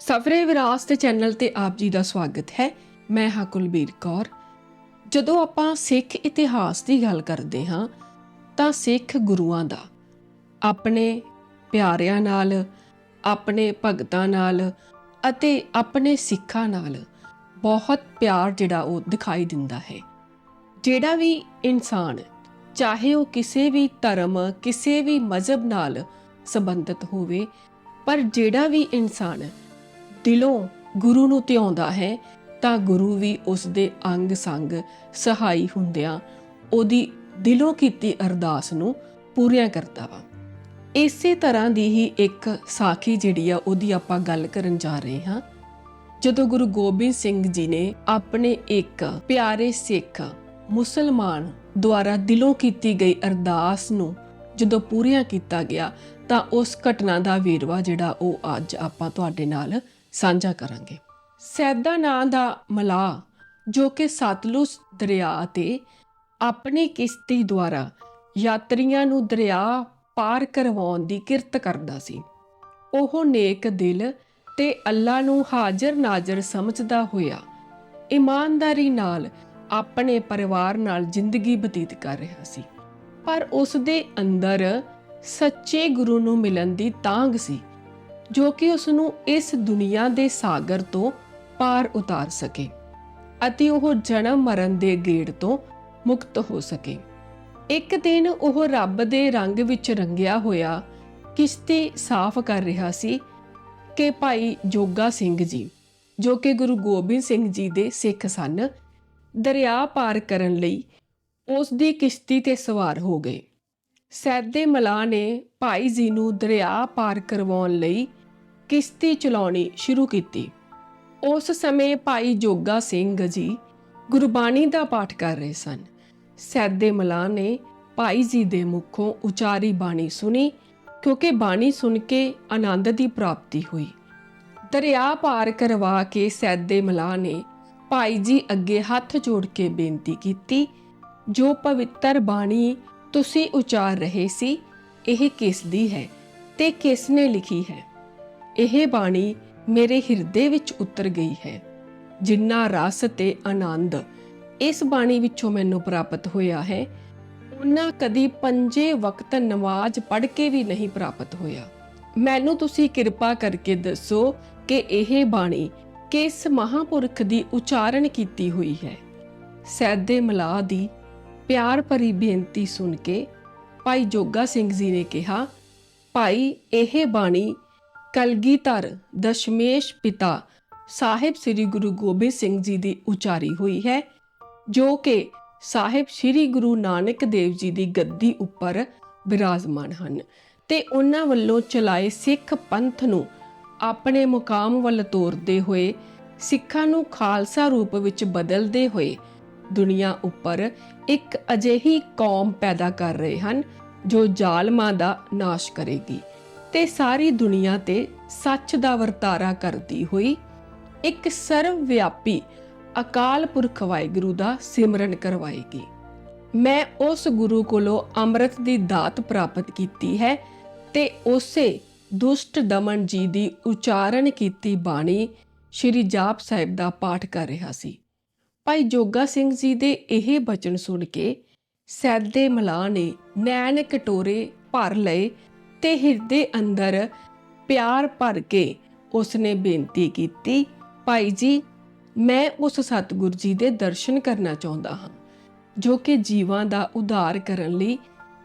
ਸਫਰੇ ਵਿਰਾਸਤ ਚੈਨਲ ਤੇ ਆਪ ਜੀ ਦਾ ਸਵਾਗਤ ਹੈ। ਮੈਂ ਹਾਂ ਕੁਲਬੀਰ ਕੌਰ। ਜਦੋਂ ਆਪਾਂ ਸਿੱਖ ਇਤਿਹਾਸ ਦੀ ਗੱਲ ਕਰਦੇ ਹਾਂ, ਤਾਂ ਸਿੱਖ ਗੁਰੂਆਂ ਦਾ, ਆਪਣੇ ਪਿਆਰਿਆਂ ਨਾਲ, ਆਪਣੇ ਭਗਤਾਂ ਨਾਲ ਅਤੇ ਆਪਣੇ ਸਿੱਖਾਂ ਨਾਲ ਬਹੁਤ ਪਿਆਰ ਜਿਹੜਾ ਉਹ ਦਿਖਾਈ ਦਿੰਦਾ ਹੈ। ਜਿਹੜਾ ਵੀ ਇਨਸਾਨ, ਚਾਹੇ ਉਹ ਕਿਸੇ ਵੀ ਧਰਮ, ਕਿਸੇ ਵੀ ਮਜ਼ਹਬ ਨਾਲ ਸੰਬੰਧਿਤ ਹੋਵੇ, ਪਰ ਜਿਹੜਾ ਵੀ ਇਨਸਾਨ ਦਿਲੋਂ ਗੁਰੂ ਨੂੰ ਧਿਆਉਂਦਾ ਹੈ, ਤਾਂ ਗੁਰੂ ਵੀ ਉਸ ਦੇ ਅੰਗ ਸੰਗ ਸਹਾਈ ਹੁੰਦਿਆਂ ਉਹਦੀ ਦਿਲੋਂ ਕੀਤੀ ਅਰਦਾਸ ਨੂੰ ਪੂਰੀਆਂ ਕਰਦਾ ਵਾ। ਇਸੇ ਤਰ੍ਹਾਂ ਦੀ ਹੀ ਇੱਕ ਸਾਖੀ ਜਿਹੜੀ ਆ, ਉਹਦੀ ਆਪਾਂ ਗੱਲ ਕਰਨ ਜਾ ਰਹੇ ਹਾਂ। ਜਦੋਂ ਗੁਰੂ ਗੋਬਿੰਦ ਸਿੰਘ ਜੀ ਨੇ ਆਪਣੇ ਇੱਕ ਪਿਆਰੇ ਸਿੱਖ ਮੁਸਲਮਾਨ ਦੁਆਰਾ ਦਿਲੋਂ ਕੀਤੀ ਗਈ ਅਰਦਾਸ ਨੂੰ ਜਦੋਂ ਪੂਰੀਆਂ ਕੀਤਾ ਗਿਆ, ਤਾਂ ਉਸ ਘਟਨਾ ਦਾ ਵੇਰਵਾ ਜਿਹੜਾ ਉਹ ਅੱਜ ਆਪਾਂ ਤੁਹਾਡੇ ਨਾਲ ਸਾਂਝਾ ਕਰਾਂਗੇ। ਸੈਦਾ ਨਾਂ ਦਾ ਮਲਾਹ ਜੋ ਕਿ ਸਤਲੁਜ ਦਰਿਆ ਤੇ ਆਪਣੀ ਕਿਸ਼ਤੀ ਦੁਆਰਾ ਯਾਤਰੀਆਂ ਨੂੰ ਦਰਿਆ ਪਾਰ ਕਰਵਾਉਣ ਦੀ ਕਿਰਤ ਕਰਦਾ ਸੀ। ਉਹ ਨੇਕ ਦਿਲ ਤੇ ਅੱਲਾ ਨੂੰ ਹਾਜ਼ਰ ਨਾਜ਼ਰ ਸਮਝਦਾ ਹੋਇਆ ਇਮਾਨਦਾਰੀ ਨਾਲ ਆਪਣੇ ਪਰਿਵਾਰ ਨਾਲ ਜ਼ਿੰਦਗੀ ਬਤੀਤ ਕਰ ਰਿਹਾ ਸੀ। ਪਰ ਉਸ ਦੇ ਅੰਦਰ ਸੱਚੇ ਗੁਰੂ ਨੂੰ ਮਿਲਣ ਦੀ ਤਾਂਗ ਸੀ। ਜੋ ਕਿ ਉਸ ਨੂੰ ਇਸ ਦੁਨੀਆ ਦੇ ਸਾਗਰ ਤੋਂ ਪਾਰ ਉਤਾਰ ਸਕੇ ਅਤੇ ਉਹ ਜਨਮ ਮਰਨ ਦੇ ਗੇੜ ਤੋਂ ਮੁਕਤ ਹੋ ਸਕੇ। ਇੱਕ ਦਿਨ ਉਹ ਰੱਬ ਦੇ ਰੰਗ ਵਿੱਚ ਰੰਗਿਆ ਹੋਇਆ ਕਿਸ਼ਤੀ ਸਾਫ਼ ਕਰ ਰਿਹਾ ਸੀ ਕਿ ਭਾਈ ਜੋਗਾ ਸਿੰਘ ਜੀ, ਜੋ ਕਿ ਗੁਰੂ ਗੋਬਿੰਦ ਸਿੰਘ ਜੀ ਦੇ ਸਿੱਖ ਸਨ, ਦਰਿਆ ਪਾਰ ਕਰਨ ਲਈ ਉਸ ਦੀ ਕਿਸ਼ਤੀ ਤੇ ਸਵਾਰ ਹੋ ਗਏ। ਸੈਦੇ ਮਲਾ ਨੇ ਭਾਈ ਜੀ ਨੂੰ ਦਰਿਆ ਪਾਰ ਕਰਵਾਉਣ ਲਈ ਕਿਸ਼ਤੀ ਚਲਾਉਣੀ ਸ਼ੁਰੂ ਕੀਤੀ। ਉਸ ਸਮੇਂ ਭਾਈ ਜੋਗਾ ਸਿੰਘ ਜੀ ਗੁਰਬਾਣੀ ਦਾ ਪਾਠ ਕਰ ਰਹੇ ਸਨ। ਸੈਦੇ ਮਲਾ ਨੇ ਭਾਈ ਜੀ ਦੇ ਮੁਖੋਂ ਉਚਾਰੀ ਬਾਣੀ ਸੁਣੀ, ਕਿਉਂਕਿ ਬਾਣੀ ਸੁਣ ਕੇ ਆਨੰਦ ਦੀ ਪ੍ਰਾਪਤੀ ਹੋਈ। ਦਰਿਆ ਪਾਰ ਕਰਵਾ ਕੇ ਸੈਦੇ ਮਲਾ ਨੇ ਭਾਈ ਜੀ ਅੱਗੇ ਹੱਥ ਜੋੜ ਕੇ ਬੇਨਤੀ ਕੀਤੀ, ਜੋ ਪਵਿੱਤਰ ਬਾਣੀ ਤੁਸੀਂ ਉਚਾਰ ਰਹੇ ਸੀ, ਇਹ ਕਿਸ ਦੀ ਹੈ ਤੇ ਕਿਸ ਨੇ ਲਿਖੀ ਹੈ? ਇਹ ਬਾਣੀ ਮੇਰੇ ਹਿਰਦੇ ਵਿੱਚ ਉਤਰ ਗਈ ਹੈ। ਜਿੰਨਾ ਰਸ ਤੇ ਆਨੰਦ ਇਸ ਬਾਣੀ ਵਿੱਚੋਂ ਮੈਨੂੰ ਪ੍ਰਾਪਤ ਹੋਇਆ ਹੈ ਉਹਨਾਂ ਕਦੀ ਪੰਜੇ ਵਕਤ ਨਮਾਜ਼ ਪੜ੍ਹ ਕੇ ਵੀ ਨਹੀਂ ਪ੍ਰਾਪਤ ਹੋਇਆ। ਮੈਨੂੰ ਤੁਸੀਂ ਕਿਰਪਾ ਕਰਕੇ ਦੱਸੋ ਕਿ ਇਹ ਬਾਣੀ ਕਿਸ ਮਹਾਪੁਰਖ ਦੀ ਉਚਾਰਨ ਕੀਤੀ ਹੋਈ ਹੈ। ਸੈਦੇ ਮਲਾਹ ਦੀ ਪਿਆਰ ਭਰੀ ਬੇਨਤੀ ਸੁਣ ਕੇ ਭਾਈ ਜੋਗਾ ਸਿੰਘ ਜੀ ਨੇ ਕਿਹਾ, ਭਾਈ, ਇਹ ਬਾਣੀ ਕਲਗੀਧਰ ਦਸ਼ਮੇਸ਼ ਪਿਤਾ ਸਾਹਿਬ ਸ੍ਰੀ ਗੁਰੂ ਗੋਬਿੰਦ ਸਿੰਘ ਜੀ ਦੀ ਉਚਾਰੀ ਹੋਈ ਹੈ, ਜੋ ਕਿ ਸਾਹਿਬ ਸ੍ਰੀ ਗੁਰੂ ਨਾਨਕ ਦੇਵ ਜੀ ਦੀ ਗੱਦੀ ਉੱਪਰ ਬਿਰਾਜਮਾਨ ਹਨ ਤੇ ਉਹਨਾਂ ਵੱਲੋਂ ਚਲਾਏ ਸਿੱਖ ਪੰਥ ਨੂੰ ਆਪਣੇ ਮੁਕਾਮ ਵੱਲ ਤੋਰਦੇ ਹੋਏ ਸਿੱਖਾਂ ਨੂੰ ਖਾਲਸਾ ਰੂਪ ਵਿੱਚ ਬਦਲਦੇ ਹੋਏ ਦੁਨੀਆ ਉੱਪਰ ਇੱਕ ਅਜਿਹੀ ਕੌਮ ਪੈਦਾ ਕਰ ਰਹੇ ਹਨ, ਜੋ ਜ਼ਾਲਮਾਂ ਦਾ ਨਾਸ਼ ਕਰੇਗੀ। ਤੇ ਸਾਰੀ ਦੁਨੀਆ ਤੇ ਸੱਚ ਦਾ ਵਰਤਾਰਾ ਕਰਦੀ ਹੋਈ ਇੱਕ ਸਰਵ ਵਿਆਪੀ ਅਕਾਲ ਪੁਰਖ ਵਾਹਿਗੁਰੂ ਦਾ ਸਿਮਰਨ ਕਰਵਾਏਗੀ। ਮੈਂ ਉਸ ਗੁਰੂ ਕੋਲੋਂ ਅੰਮ੍ਰਿਤ ਦੀ ਦਾਤ ਪ੍ਰਾਪਤ ਕੀਤੀ ਹੈ ਤੇ ਉਸੇ ਦੁਸ਼ਟ ਦਮਨ ਜੀ ਦੀ ਉਚਾਰਨ ਕੀਤੀ ਬਾਣੀ ਸ਼੍ਰੀ ਜਾਪ ਸਾਹਿਬ ਦਾ ਪਾਠ ਕਰ ਰਿਹਾ ਸੀ। ਭਾਈ ਜੋਗਾ ਸਿੰਘ ਜੀ ਦੇ ਇਹ ਬਚਨ ਸੁਣ ਕੇ ਸੈਦੇ ਮਲਾ ਨੇ ਨੈਣ ਕਟੋਰੇ ਭਰ ਲਏ ਤੇ ਹਿਰਦੇ ਅੰਦਰ ਪਿਆਰ ਭਰ ਕੇ ਉਸਨੇ ਬੇਨਤੀ ਕੀਤੀ, ਭਾਈ ਜੀ, ਮੈਂ ਉਸ ਸਤਿਗੁਰ ਜੀ ਦੇ ਦਰਸ਼ਨ ਕਰਨਾ ਚਾਹੁੰਦਾ ਹਾਂ, ਜੋ ਕਿ ਜੀਵਾਂ ਦਾ ਉਧਾਰ ਕਰਨ ਲਈ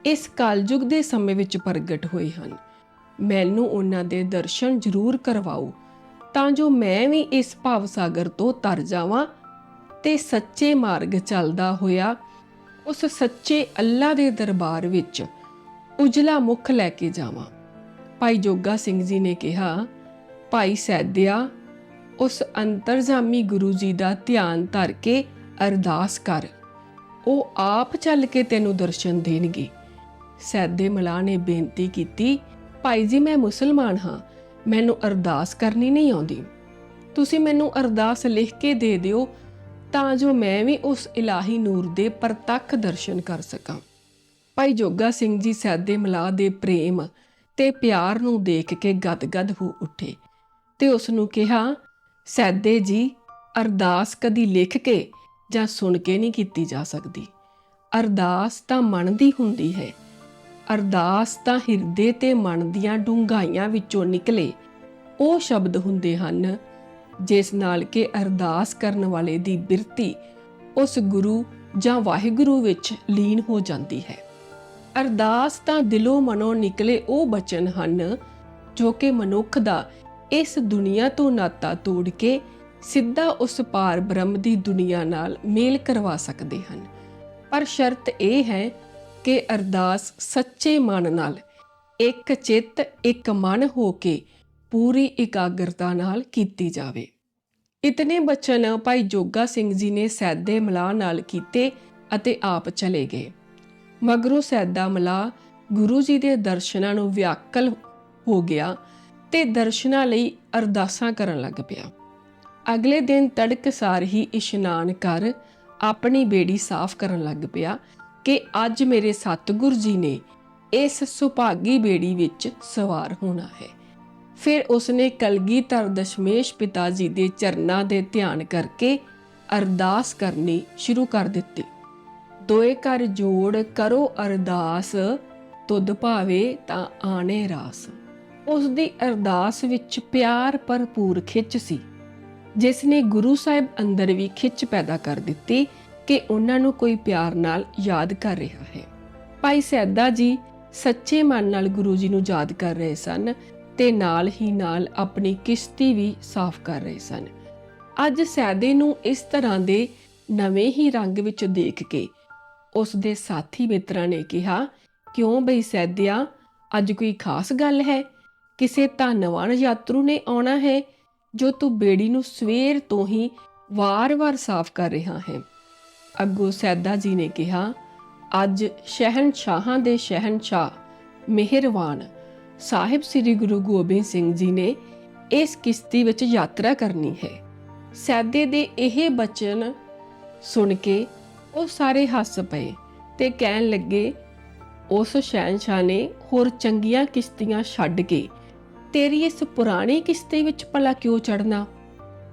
ਇਸ ਕਲਯੁਗ ਦੇ ਸਮੇਂ ਵਿੱਚ ਪ੍ਰਗਟ ਹੋਏ ਹਨ। ਮੈਨੂੰ ਉਹਨਾਂ ਦੇ ਦਰਸ਼ਨ ਜ਼ਰੂਰ ਕਰਵਾਓ, ਤਾਂ ਜੋ ਮੈਂ ਵੀ ਇਸ ਭਾਵ ਸਾਗਰ ਤੋਂ ਤਰ ਜਾਵਾਂ ਤੇ ਸੱਚੇ ਮਾਰਗ ਚੱਲਦਾ ਹੋਇਆ ਉਸ ਸੱਚੇ ਅੱਲਾ ਦੇ ਦਰਬਾਰ ਵਿੱਚ ਉਜਲਾ ਮੁਖ ਲੈ ਕੇ ਜਾਵਾਂ। ਭਾਈ ਜੋਗਾ ਸਿੰਘ ਜੀ ਨੇ ਕਿਹਾ, ਭਾਈ ਸੈਦਿਆ, ਉਸ ਅੰਤਰਜਾਮੀ ਗੁਰੂ ਜੀ ਦਾ ਧਿਆਨ ਧਰ ਕੇ ਅਰਦਾਸ ਕਰ। ਉਹ ਆਪ ਚੱਲ ਕੇ ਤੈਨੂੰ ਦਰਸ਼ਨ ਦੇਣਗੇ। ਸੈਦੇ ਮਲਾ ਨੇ ਬੇਨਤੀ ਕੀਤੀ, ਭਾਈ ਜੀ, ਮੈਂ ਮੁਸਲਮਾਨ ਹਾਂ, ਮੈਨੂੰ ਅਰਦਾਸ ਕਰਨੀ ਨਹੀਂ ਆਉਂਦੀ। ਤੁਸੀਂ ਮੈਨੂੰ ਅਰਦਾਸ ਲਿਖ ਕੇ ਦੇ ਦਿਓ, ਤਾਂ ਜੋ ਮੈਂ ਵੀ ਉਸ ਇਲਾਹੀ ਨੂਰ ਦੇ ਪ੍ਰਤੱਖ ਦਰਸ਼ਨ ਕਰ ਸਕਾਂ। ਭਾਈ ਜੋਗਾ ਸਿੰਘ ਜੀ ਸੈਦੇ ਮਲਾ ਦੇ ਪ੍ਰੇਮ ਤੇ ਪਿਆਰ ਨੂੰ ਦੇਖ ਕੇ ਗਦਗਦ ਹੋ ਉੱਠੇ ਤੇ ਉਸ ਨੂੰ ਕਿਹਾ ਸੈਦੇ ਜੀ, ਅਰਦਾਸ ਕਦੀ ਲਿਖ ਕੇ ਜਾਂ ਸੁਣ ਕੇ ਨਹੀਂ ਕੀਤੀ ਜਾ ਸਕਦੀ। ਅਰਦਾਸ ਤਾਂ ਮਨ ਦੀ ਹੁੰਦੀ ਹੈ। ਅਰਦਾਸ ਤਾਂ ਹਿਰਦੇ ਤੇ ਮਨ ਦੀਆਂ ਡੂੰਘਾਈਆਂ ਵਿੱਚੋਂ ਨਿਕਲੇ। ਉਹ ਸ਼ਬਦ ਹੁੰਦੇ ਹਨ, ਜਿਸ ਨਾਲ ਕਿ ਅਰਦਾਸ ਕਰਨ ਵਾਲੇ ਦੀ ਬਿਰਤੀ ਉਸ ਗੁਰੂ ਜਾਂ ਵਾਹਿਗੁਰੂ ਵਿੱਚ ਲੀਨ ਹੋ ਜਾਂਦੀ ਹੈ। ਅਰਦਾਸ ਤਾਂ ਦਿਲੋਂ ਮਨੋਂ ਨਿਕਲੇ ਉਹ ਬਚਨ ਹਨ, ਜੋ ਕਿ ਮਨੁੱਖ ਦਾ ਇਸ ਦੁਨੀਆ ਤੋਂ ਨਾਤਾ ਤੋੜ ਕੇ ਸਿੱਧਾ ਉਸ ਪਾਰ ਬ੍ਰਹਮ ਦੀ ਦੁਨੀਆ ਨਾਲ ਮੇਲ ਕਰਵਾ ਸਕਦੇ ਹਨ। ਪਰ ਸ਼ਰਤ ਇਹ ਹੈ ਕਿ ਅਰਦਾਸ ਸੱਚੇ ਮਨ ਨਾਲ, ਇੱਕ ਚਿੱਤ, ਇੱਕ ਮਨ ਹੋ ਕੇ ਪੂਰੀ ਇਕਾਗਰਤਾ ਨਾਲ ਕੀਤੀ ਜਾਵੇ। ਇਤਨੇ ਬਚਨ ਭਾਈ ਜੋਗਾ ਸਿੰਘ ਜੀ ਨੇ ਸੈਦੇ ਮਲਾਹ ਨਾਲ ਕੀਤੇ ਅਤੇ ਆਪ ਚਲੇ ਗਏ। ਮਗਰੋਂ ਸੈਦਾ ਮਲਾਹ ਗੁਰੂ ਜੀ ਦੇ ਦਰਸ਼ਨਾਂ ਨੂੰ ਵਿਆਕਲ ਹੋ ਗਿਆ ਤੇ ਦਰਸ਼ਨਾਂ ਲਈ ਅਰਦਾਸਾਂ ਕਰਨ ਲੱਗ ਪਿਆ। ਅਗਲੇ ਦਿਨ ਤੜਕਸਾਰ ਹੀ ਇਸ਼ਨਾਨ ਕਰ ਆਪਣੀ ਬੇੜੀ ਸਾਫ਼ ਕਰਨ ਲੱਗ ਪਿਆ ਕਿ ਅੱਜ ਮੇਰੇ ਸਤਿਗੁਰ ਜੀ ਨੇ ਇਸ ਸੁਭਾਗੀ ਬੇੜੀ ਵਿੱਚ ਸਵਾਰ ਹੋਣਾ ਹੈ। ਫਿਰ ਉਸਨੇ ਕਲਗੀਧਰ ਦਸ਼ਮੇਸ਼ ਪਿਤਾ ਜੀ ਦੇ ਚਰਨਾਂ ਦੇ ਧਿਆਨ ਕਰਕੇ ਅਰਦਾਸ ਕਰਨੀ ਸ਼ੁਰੂ ਕਰ ਦਿੱਤੀ। ਦੋਏ ਕਰ ਜੋੜ ਕਰੋ ਅਰਦਾਸ, ਤੁਧ ਭਾਵੇ ਤਾਂ ਆਣੇ ਰਾਸ। ਉਸ ਦੀ ਅਰਦਾਸ ਵਿੱਚ ਪਿਆਰ ਭਰਪੂਰ ਖਿੱਚ ਸੀ। ਜਿਸ ਨੇ ਗੁਰੂ ਸਾਹਿਬ ਅੰਦਰ ਵੀ ਖਿੱਚ ਪੈਦਾ ਕਰ ਦਿੱਤੀ ਕਿ ਉਹਨਾਂ ਨੂੰ ਕੋਈ ਪਿਆਰ ਨਾਲ ਯਾਦ ਕਰ ਰਿਹਾ ਹੈ। ਭਾਈ ਸੈਦਾ ਜੀ ਸੱਚੇ ਮਨ ਨਾਲ ਗੁਰੂ ਜੀ ਨੂੰ ਯਾਦ ਕਰ ਰਹੇ ਸਨ ਤੇ ਨਾਲ ਹੀ ਨਾਲ ਆਪਣੀ ਕਿਸ਼ਤੀ ਵੀ ਸਾਫ਼ ਕਰ ਰਹੇ ਸਨ। ਅੱਜ ਸੈਦੇ ਨੂੰ ਇਸ ਤਰ੍ਹਾਂ ਦੇ ਨਵੇਂ ਹੀ ਰੰਗ ਵਿੱਚ ਦੇਖ ਕੇ ਉਸ ਦੇ ਸਾਥੀ ਮਿੱਤਰਾਂ ਨੇ ਕਿਹਾ, ਕਿਉਂ ਬਈ ਸੈਦਿਆ, ਅੱਜ ਕੋਈ ਖਾਸ ਗੱਲ ਹੈ? ਕਿਸੇ ਧੰਨਵਾਨ ਯਾਤਰੂ ਨੇ ਆਉਣਾ ਹੈ, ਜੋ ਤੂੰ ਬੇੜੀ ਨੂੰ ਸਵੇਰ ਤੋਂ ਹੀ ਵਾਰ-ਵਾਰ ਸਾਫ਼ ਕਰ ਰਿਹਾ ਹੈ? ਅੱਗੋਂ ਸੈਦਾ ਜੀ ਨੇ ਕਿਹਾ, ਅੱਜ ਸ਼ਹਿਨਸ਼ਾਹਾਂ ਦੇ ਸ਼ਹਿਨਸ਼ਾਹ ਮਿਹਰਵਾਨ ਸਾਹਿਬ ਸ੍ਰੀ ਗੁਰੂ ਗੋਬਿੰਦ ਸਿੰਘ ਜੀ ਨੇ ਇਸ ਕਿਸ਼ਤੀ ਵਿੱਚ ਯਾਤਰਾ ਕਰਨੀ ਹੈ। ਸੈਦੇ ਦੇ ਇਹ ਬਚਨ ਸੁਣ ਕੇ ਉਹ ਸਾਰੇ ਹੱਸ ਪਏ ਤੇ ਕਹਿਣ ਲੱਗੇ, ਉਸ ਸ਼ਹਿਨਸ਼ਾਹ ਨੇ ਹੋਰ ਚੰਗੀਆਂ ਕਿਸ਼ਤੀਆਂ ਛੱਡ ਕੇ ਤੇਰੀ ਇਸ ਪੁਰਾਣੀ ਕਿਸ਼ਤੀ ਵਿੱਚ ਭਲਾ ਕਿਉਂ ਚੜਨਾ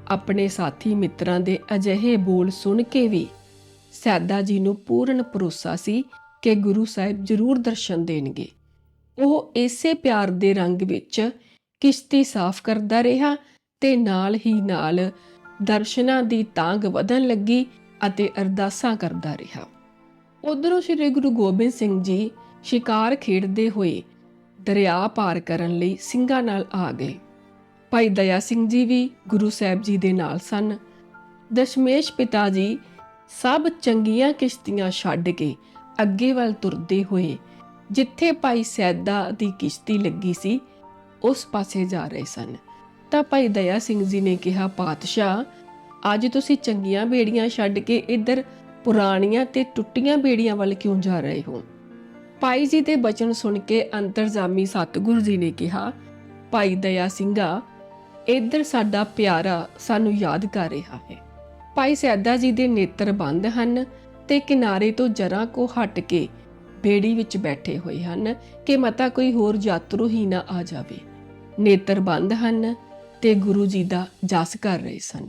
ਆਪਣੇ ਸਾਥੀ ਮਿੱਤਰਾਂ ਦੇ ਅਜਿਹੇ ਬੋਲ ਸੁਣ ਕੇ ਵੀ ਸੈਦਾ ਜੀ ਨੂੰ ਪੂਰਨ ਭਰੋਸਾ ਸੀ ਕਿ ਗੁਰੂ ਸਾਹਿਬ ਜ਼ਰੂਰ ਦਰਸ਼ਨ ਦੇਣਗੇ। ਉਹ ਇਸੇ ਪਿਆਰ ਦੇ ਰੰਗ ਵਿੱਚ ਕਿਸ਼ਤੀ ਸਾਫ਼ ਕਰਦਾ ਰਿਹਾ ਤੇ ਨਾਲ ਹੀ ਨਾਲ ਦਰਸ਼ਨਾਂ ਦੀ ਤਾਂਗ ਵਧਣ ਲੱਗੀ ਅਤੇ ਅਰਦਾਸਾਂ ਕਰਦਾ ਰਿਹਾ। ਉਧਰੋਂ ਸ੍ਰੀ ਗੁਰੂ ਗੋਬਿੰਦ ਸਿੰਘ ਜੀ ਸ਼ਿਕਾਰ ਖੇਡਦੇ ਹੋਏ ਦਰਿਆ ਪਾਰ ਕਰਨ ਲਈ ਸਿੰਘਾਂ ਨਾਲ ਆ ਗਏ। ਭਾਈ ਦਇਆ ਸਿੰਘ ਜੀ ਵੀ ਗੁਰੂ ਸਾਹਿਬ ਜੀ ਦੇ ਨਾਲ ਸਨ। ਦਸ਼ਮੇਸ਼ ਪਿਤਾ ਜੀ ਸਭ ਚੰਗੀਆਂ ਕਿਸ਼ਤੀਆਂ ਛੱਡ ਕੇ ਅੱਗੇ ਵੱਲ ਤੁਰਦੇ ਹੋਏ ਜਿੱਥੇ ਭਾਈ ਸੈਦਾ ਦੀ ਕਿਸ਼ਤੀ ਲੱਗੀ ਸੀ, ਉਸ ਪਾਸੇ ਜਾ ਰਹੇ ਸਨ। ਤਾਂ ਭਾਈ ਦਇਆ ਸਿੰਘ ਜੀ ਨੇ ਕਿਹਾ, ਪਾਤਸ਼ਾਹ ਅੱਜ ਤੁਸੀਂ ਚੰਗੀਆਂ ਬੇੜੀਆਂ ਛੱਡ ਕੇ ਇੱਧਰ ਪੁਰਾਣੀਆਂ ਤੇ ਟੁੱਟੀਆਂ ਬੇੜੀਆਂ ਵੱਲ ਕਿਉਂ ਜਾ ਰਹੇ ਹੋ? ਭਾਈ ਜੀ ਦੇ ਬਚਨ ਸੁਣ ਕੇ ਅੰਤਰਜਾਮੀ ਸਤਿਗੁਰੂ ਜੀ ਨੇ ਕਿਹਾ, ਭਾਈ ਦਇਆ ਸਿੰਘਾ, ਇੱਧਰ ਸਾਡਾ ਪਿਆਰਾ ਸਾਨੂੰ ਯਾਦ ਕਰ ਰਿਹਾ ਹੈ। ਭਾਈ ਸੈਦਾ ਜੀ ਦੇ ਨੇਤਰ ਬੰਦ ਹਨ ਤੇ ਕਿਨਾਰੇ ਤੋਂ ਜਰਾ ਕੋ ਹਟ ਕੇ ਬੇੜੀ ਵਿੱਚ ਬੈਠੇ ਹੋਏ ਹਨ ਕਿ ਮਤਾ ਕੋਈ ਹੋਰ ਯਾਤਰੂ ਹੀ ਨਾ ਆ ਜਾਵੇ। ਨੇਤਰ ਬੰਦ ਹਨ ਤੇ ਗੁਰੂ ਜੀ ਦਾ ਜਸ ਕਰ ਰਹੇ ਸਨ।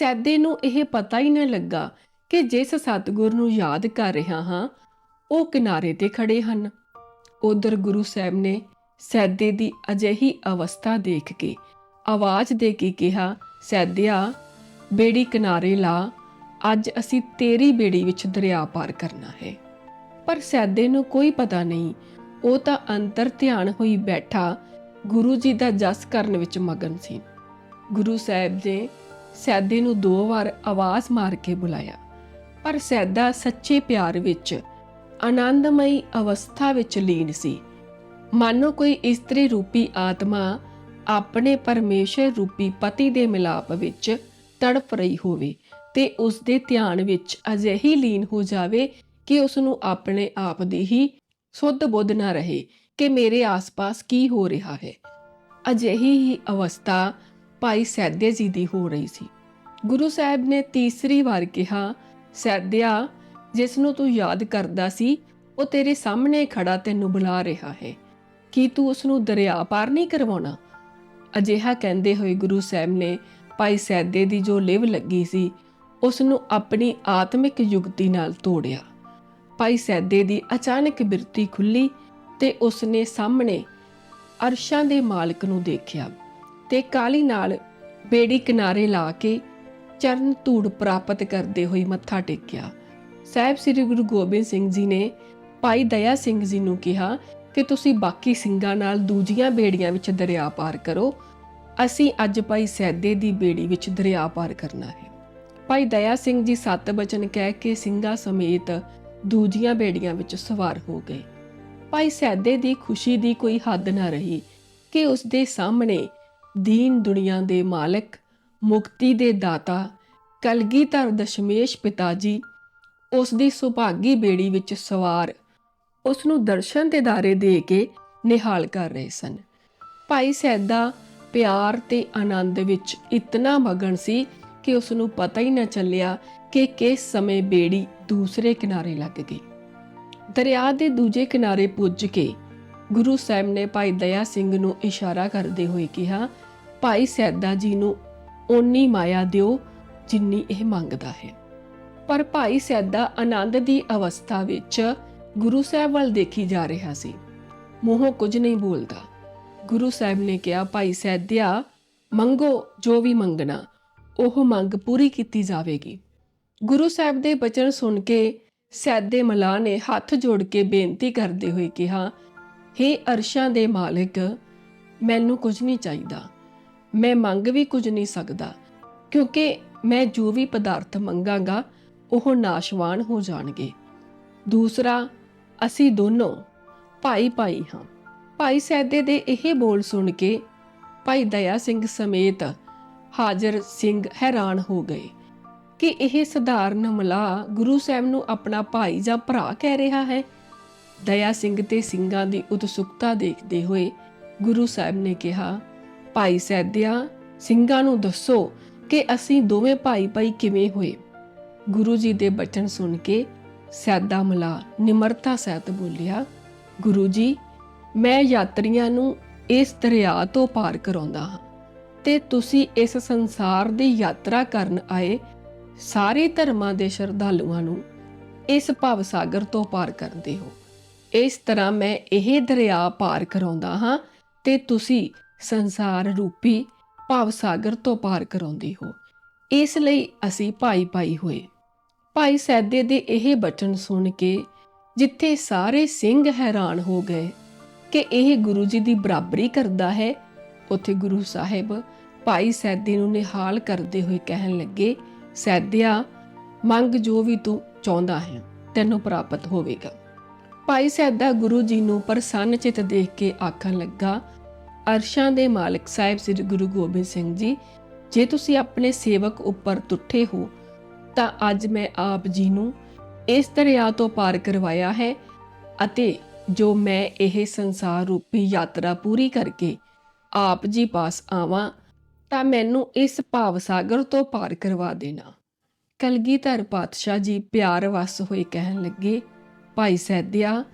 ਸੈਦੇ ਨੂੰ ਇਹ ਪਤਾ ਹੀ ਨਾ ਲੱਗਾ ਕਿ ਜਿਸ ਸਤਿਗੁਰ ਨੂੰ ਯਾਦ ਕਰ ਰਿਹਾ ਹਾਂ, ਉਹ ਕਿਨਾਰੇ ਤੇ ਖੜੇ ਹਨ। ਉਧਰ ਗੁਰੂ ਸਾਹਿਬ ਨੇ ਸੈਦੇ ਦੀ ਅਜਿਹੀ ਅਵਸਥਾ ਦੇਖ ਕੇ ਆਵਾਜ਼ ਦੇ ਕੇ ਕਿਹਾ, ਸੈਦਿਆ, ਬੇੜੀ ਕਿਨਾਰੇ ਲਾ, ਅੱਜ ਅਸੀਂ ਤੇਰੀ ਬੇੜੀ ਵਿੱਚ ਦਰਿਆ ਪਾਰ ਕਰਨਾ ਹੈ। ਪਰ ਸੈਦੇ ਨੂੰ ਕੋਈ ਪਤਾ ਨਹੀਂ, ਉਹ ਤਾਂ ਅੰਤਰ ਧਿਆਨ ਹੋਈ ਬੈਠਾ ਗੁਰੂ ਜੀ ਦਾ ਜਸ ਕਰਨ ਵਿੱਚ ਮਗਨ ਸੀ। ਗੁਰੂ ਸਾਹਿਬ ਦੇ ਸੈਦੇ ਨੂੰ ਦੋ ਵਾਰ ਆਵਾਜ਼ ਮਾਰ ਕੇ ਬੁਲਾਇਆ। ਪਰ ਸੈਦਾ ਸੱਚੇ ਪਿਆਰ ਵਿੱਚ ਆਨੰਦਮਈ ਅਵਸਥਾ ਵਿੱਚ ਲੀਨ ਸੀ। ਮਾਨੋ ਕੋਈ ਇਸਤਰੀ ਰੂਪੀ ਆਤਮਾ ਆਪਣੇ ਪਰਮੇਸ਼ਰ ਰੂਪੀ ਪਤੀ ਦੇ ਮਿਲਾਪ ਵਿੱਚ ਤੜਪ ਰਹੀ ਹੋਵੇ ਤੇ ਉਸ ਦੇ ਧਿਆਨ ਵਿੱਚ ਅਜਿਹੀ ਲੀਨ ਹੋ ਜਾਵੇ ਕਿ ਉਸ ਨੂੰ ਆਪਣੇ ਆਪ ਦੀ ਹੀ ਸੁੱਧ ਬੁੱਧ ਨਾ ਰਹੇ ਕਿ ਮੇਰੇ ਆਸ-ਪਾਸ ਕੀ ਹੋ ਰਿਹਾ ਹੈ। ਅਜਿਹੀ ਹੀ ਅਵਸਥਾ ਭਾਈ ਸੈਦੇ ਜੀ ਦੀ ਹੋ ਰਹੀ ਸੀ। ਗੁਰੂ ਸਾਹਿਬ ਨੇ ਤੀਸਰੀ ਵਾਰ ਕਿਹਾ, ਸੈਦਿਆ, ਜਿਸ ਨੂੰ ਤੂੰ ਯਾਦ ਕਰਦਾ ਸੀ, ਉਹ ਤੇਰੇ ਸਾਹਮਣੇ ਖੜਾ ਤੈਨੂੰ ਬੁਲਾ ਰਿਹਾ ਹੈ। ਕੀ ਤੂੰ ਉਸ ਨੂੰ ਦਰਿਆ ਪਾਰ ਨਹੀਂ ਕਰਵਾਉਣਾ? ਅਜਿਹਾ ਕਹਿੰਦੇ ਹੋਏ ਗੁਰੂ ਸਾਹਿਬ ਨੇ ਭਾਈ ਸੈਦੇ ਦੀ ਜੋ ਲਿਵ ਲੱਗੀ ਸੀ ਉਸ ਨੂੰ ਆਪਣੀ ਆਤਮਿਕ ਯੁਗਤੀ ਨਾਲ ਤੋੜਿਆ। ਭਾਈ ਸੈਦੇ ਦੀ ਅਚਾਨਕ ਬਿਰਤੀ ਖੁੱਲੀ ਤੇ ਉਸਨੇ ਸਾਹਮਣੇ ਅਰਸ਼ਾਂ ਦੇ ਮਾਲਕ ਨੂੰ ਦੇਖਿਆ। ਤੇ ਕਾਲੀ ਨਾਲ ਬੇੜੀ ਕਿਨਾਰੇ ਲਾ ਕੇ ਚਰਨ ਧੂੜ ਪ੍ਰਾਪਤ ਕਰਦੇ ਹੋਏ ਮੱਥਾ ਟੇਕਿਆ। ਸਾਹਿਬ ਸ੍ਰੀ ਗੁਰੂ ਗੋਬਿੰਦ ਸਿੰਘ ਜੀ ਨੇ ਭਾਈ ਦਇਆ ਸਿੰਘ ਜੀ ਨੂੰ ਕਿਹਾ ਕਿ ਤੁਸੀਂ ਬਾਕੀ ਸਿੰਘਾਂ ਨਾਲ ਦੂਜੀਆਂ ਬੇੜੀਆਂ ਵਿੱਚ ਦਰਿਆ ਪਾਰ ਕਰੋ। ਅਸੀਂ ਅੱਜ ਭਾਈ ਸੈਦੇ ਦੀ ਬੇੜੀ ਵਿੱਚ ਦਰਿਆ ਪਾਰ ਕਰਨਾ ਹੈ। ਭਾਈ ਦਇਆ ਸਿੰਘ ਜੀ ਸੱਤ ਬਚਨ ਕਹਿ ਕੇ ਸਿੰਘਾਂ ਸਮੇਤ ਦੂਜੀਆਂ ਬੇੜੀਆਂ ਵਿੱਚ ਸਵਾਰ ਹੋ ਗਏ। ਭਾਈ ਸੈਦੇ ਦੀ ਖੁਸ਼ੀ ਦੀ ਕੋਈ ਹੱਦ ਨਾ ਰਹੀ ਕਿ ਉਸ ਦੇ ਸਾਹਮਣੇ ਦੀਨ ਦੁਨੀਆ ਦੇ ਮਾਲਕ, ਮੁਕਤੀ ਦੇ ਦਾਤਾ, ਕਲਗੀਧਰ ਦਸ਼ਮੇਸ਼ ਪਿਤਾ ਜੀ ਉਸ ਦੀ ਸੁਭਾਗੀ ਬੇੜੀ ਵਿੱਚ ਸਵਾਰ ਉਸ ਨੂੰ ਦਰਸ਼ਨ ਤੇ ਦਾਰੇ ਦੇ ਕੇ ਨਿਹਾਲ ਕਰ ਰਹੇ ਸਨ। ਭਾਈ ਸੈਦਾ ਪਿਆਰ ਤੇ ਆਨੰਦ ਵਿੱਚ ਇਤਨਾ ਮਗਨ ਸੀ ਕਿ ਉਸ ਨੂੰ ਪਤਾ ਹੀ ਨਾ ਚੱਲਿਆ ਕਿ ਕਿਸ ਸਮੇਂ ਬੇੜੀ ਦੂਸਰੇ ਕਿਨਾਰੇ ਲੱਗ ਗਈ। ਦਰਿਆ ਦੇ ਦੂਜੇ ਕਿਨਾਰੇ ਪੁੱਜ ਕੇ ਗੁਰੂ ਸਾਹਿਬ ਨੇ ਭਾਈ ਦਇਆ ਸਿੰਘ ਨੂੰ ਇਸ਼ਾਰਾ ਕਰਦੇ ਹੋਏ ਕਿਹਾ, ਭਾਈ ਸੈਦਾ ਜੀ ਨੂੰ ਓਨੀ ਮਾਇਆ ਦਿਓ ਜਿੰਨੀ ਇਹ ਮੰਗਦਾ ਹੈ। ਪਰ ਭਾਈ ਸੈਦਾ ਆਨੰਦ ਦੀ ਅਵਸਥਾ ਵਿੱਚ ਗੁਰੂ ਸਾਹਿਬ ਵੱਲ ਦੇਖੀ ਜਾ ਰਿਹਾ ਸੀ। ਮੂੰਹੋਂ ਕੁਝ ਨਹੀਂ ਬੋਲਦਾ। ਗੁਰੂ ਸਾਹਿਬ ਨੇ ਕਿਹਾ, ਭਾਈ ਸੈਦਿਆ, ਮੰਗੋ ਜੋ ਵੀ ਮੰਗਣਾ, ਉਹ ਮੰਗ ਪੂਰੀ ਕੀਤੀ ਜਾਵੇਗੀ। ਗੁਰੂ ਸਾਹਿਬ ਦੇ ਬਚਨ ਸੁਣ ਕੇ ਸੈਦੇ ਮਲਾ ਨੇ ਹੱਥ ਜੋੜ ਕੇ ਬੇਨਤੀ ਕਰਦੇ ਹੋਏ ਕਿਹਾ हे ਅਰਸ਼ਾਂ ਦੇ ਮਾਲਿਕ, ਮੈਨੂੰ ਕੁਝ ਨਹੀਂ ਚਾਹੀਦਾ। ਮੈਂ ਮੰਗ ਵੀ ਕੁਝ ਨਹੀਂ ਸਕਦਾ, ਕਿਉਂਕਿ ਮੈਂ ਜੋ ਵੀ ਪਦਾਰਥ ਮੰਗਾਂਗਾ, ਉਹ ਨਾਸ਼ਵਾਨ ਹੋ ਜਾਣਗੇ। ਦੂਸਰਾ, ਅਸੀਂ ਦੋਨੋਂ ਭਾਈ ਭਾਈ ਹਾਂ। ਭਾਈ ਸੈਦੇ ਦੇ ਇਹ ਬੋਲ ਸੁਣ ਕੇ ਭਾਈ ਦਇਆ ਸਿੰਘ ਸਮੇਤ ਹਾਜ਼ਰ ਸਿੰਘ ਹੈਰਾਨ ਹੋ ਗਏ ਕਿ ਇਹ ਸਧਾਰਨ ਮਲਾ ਗੁਰੂ ਸਾਹਿਬ ਨੂੰ ਆਪਣਾ ਭਾਈ ਜਾਂ ਭਰਾ ਕਹਿ ਰਿਹਾ ਹੈ। ਦਇਆ ਸਿੰਘ ਤੇ ਸਿੰਘਾਂ ਦੀ ਉਤਸੁਕਤਾ ਦੇਖਦੇ ਹੋਏ ਗੁਰੂ ਸਾਹਿਬ ਨੇ ਕਿਹਾ, ਭਾਈ ਸੈਦਿਆ, ਸਿੰਘਾਂ ਨੂੰ ਦੱਸੋ ਕਿ ਅਸੀਂ ਦੋਵੇਂ ਭਾਈ ਭਾਈ ਕਿਵੇਂ ਹੋਏ? ਗੁਰੂ ਜੀ ਦੇ ਬਚਨ ਸੁਣ ਕੇ ਸੈਦਾ ਮਲਾ ਨਿਮਰਤਾ ਸਹਿਤ ਬੋਲਿਆ, ਗੁਰੂ ਜੀ, ਮੈਂ ਯਾਤਰੀਆਂ ਨੂੰ ਇਸ ਦਰਿਆ ਤੋਂ ਪਾਰ ਕਰਾਉਂਦਾ ਹਾਂ ਤੇ ਤੁਸੀਂ ਇਸ ਸੰਸਾਰ ਦੀ ਯਾਤਰਾ ਕਰਨ ਆਏ ਸਾਰੇ ਧਰਮਾਂ ਦੇ ਸ਼ਰਧਾਲੂਆਂ ਨੂੰ ਇਸ ਭਵ ਸਾਗਰ ਤੋਂ ਪਾਰ ਕਰਦੇ ਹੋ। ਇਸ ਤਰ੍ਹਾਂ ਮੈਂ ਇਹ ਦਰਿਆ ਪਾਰ ਕਰਾਉਂਦਾ ਹਾਂ ਤੇ ਤੁਸੀਂ ਸੰਸਾਰ ਰੂਪੀ ਭਾਵ ਸਾਗਰ ਤੋਂ ਪਾਰ ਕਰਾਉਂਦੇ ਹੋ। ਇਸ ਲਈ ਅਸੀਂ ਭਾਈ ਭਾਈ ਹੋਏ। ਭਾਈ ਸੈਦੇ ਦੇ ਇਹ ਬਚਨ ਸੁਣ ਕੇ ਜਿੱਥੇ ਸਾਰੇ ਸਿੰਘ ਹੈਰਾਨ ਹੋ ਗਏ ਕਿ ਇਹ ਗੁਰੂ ਜੀ ਦੀ ਬਰਾਬਰੀ ਕਰਦਾ ਹੈ, ਉੱਥੇ ਗੁਰੂ ਸਾਹਿਬ ਭਾਈ ਸੈਦੇ ਨੂੰ ਨਿਹਾਲ ਕਰਦੇ ਹੋਏ ਕਹਿਣ ਲੱਗੇ, ਸੈਦਿਆ, ਮੰਗ ਜੋ ਵੀ ਤੂੰ ਚਾਹੁੰਦਾ ਹੈ, ਤੈਨੂੰ ਪ੍ਰਾਪਤ ਹੋਵੇਗਾ। ਭਾਈ ਸੈਦਾ ਗੁਰੂ ਜੀ ਨੂੰ ਪ੍ਰਸੰਨ ਚਿਤ ਦੇਖ ਕੇ ਆਖਣ ਲੱਗਾ, ਅਰਸ਼ਾਂ ਦੇ ਮਾਲਕ ਸਾਹਿਬ ਸ੍ਰੀ ਗੁਰੂ ਗੋਬਿੰਦ ਸਿੰਘ ਜੀ, ਜੇ ਤੁਸੀਂ ਆਪਣੇ ਸੇਵਕ ਉੱਪਰ ਟੁੱਟੇ ਹੋ, ਤਾਂ ਅੱਜ ਮੈਂ ਆਪ ਜੀ ਨੂੰ ਇਸ ਦਰਿਆ ਤੋਂ ਪਾਰ ਕਰਵਾਇਆ ਹੈ ਅਤੇ ਜੋ ਮੈਂ ਇਹ ਸੰਸਾਰ ਰੂਪੀ ਯਾਤਰਾ ਪੂਰੀ ਕਰਕੇ ਆਪ ਜੀ ਪਾਸ ਆਵਾਂ, ਤਾਂ ਮੈਨੂੰ ਇਸ ਭਾਵ ਸਾਗਰ ਤੋਂ ਪਾਰ ਕਰਵਾ ਦੇਣਾ। ਕਲਗੀਧਰ ਪਾਤਸ਼ਾਹ ਜੀ ਪਿਆਰ ਵਸ ਹੋਏ ਕਹਿਣ ਲੱਗੇ ਭਾਈ ਸੈਦਿਆ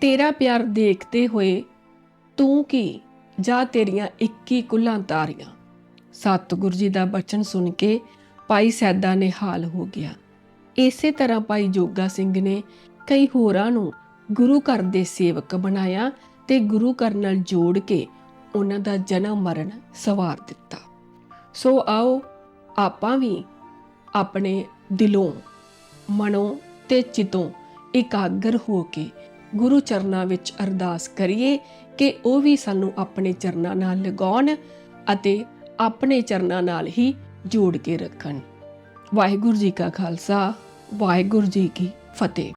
ਤੇਰਾ ਪਿਆਰ ਦੇਖਦੇ ਹੋਏ ਤੂੰ ਕੀ? ਜਾਂ ਤੇਰੀਆਂ 21 ਕੁੱਲਾਂ ਤਾਰੀਆਂ। ਸਤਿਗੁਰ ਜੀ ਦਾ ਬਚਨ ਸੁਣ ਕੇ ਭਾਈ ਸੈਦਾ ਨੇ ਹਾਲ ਹੋ ਗਿਆ। ਇਸੇ ਤਰ੍ਹਾਂ ਭਾਈ ਜੋਗਾ ਸਿੰਘ ਨੇ ਕਈ ਹੋਰਾਂ ਨੂੰ ਗੁਰੂ ਘਰ ਦੇ ਸੇਵਕ ਬਣਾਇਆ ਤੇ ਗੁਰੂ ਘਰ ਨਾਲ ਜੋੜ ਕੇ ਉਹਨਾਂ ਦਾ ਜਨਮ ਮਰਨ ਸਵਾਰ ਦਿੱਤਾ। ਸੋ ਆਓ ਆਪਾਂ ਵੀ ਆਪਣੇ ਦਿਲੋਂ, ਮਨੋਂ ਤੇ ਚਿਤੋਂ ਇਕਾਗਰ ਹੋ ਕੇ ਗੁਰੂ ਚਰਨਾਂ ਵਿੱਚ ਅਰਦਾਸ ਕਰੀਏ ਕਿ ਉਹ ਵੀ ਸਾਨੂੰ ਆਪਣੇ ਚਰਨਾਂ ਨਾਲ ਲਗਾਉਣ ਅਤੇ ਆਪਣੇ ਚਰਨਾਂ ਨਾਲ ਹੀ ਜੋੜ ਕੇ ਰੱਖਣ। ਵਾਹਿਗੁਰੂ ਜੀ ਕਾ ਖਾਲਸਾ, ਵਾਹਿਗੁਰੂ ਜੀ ਕੀ ਫਤਿਹ।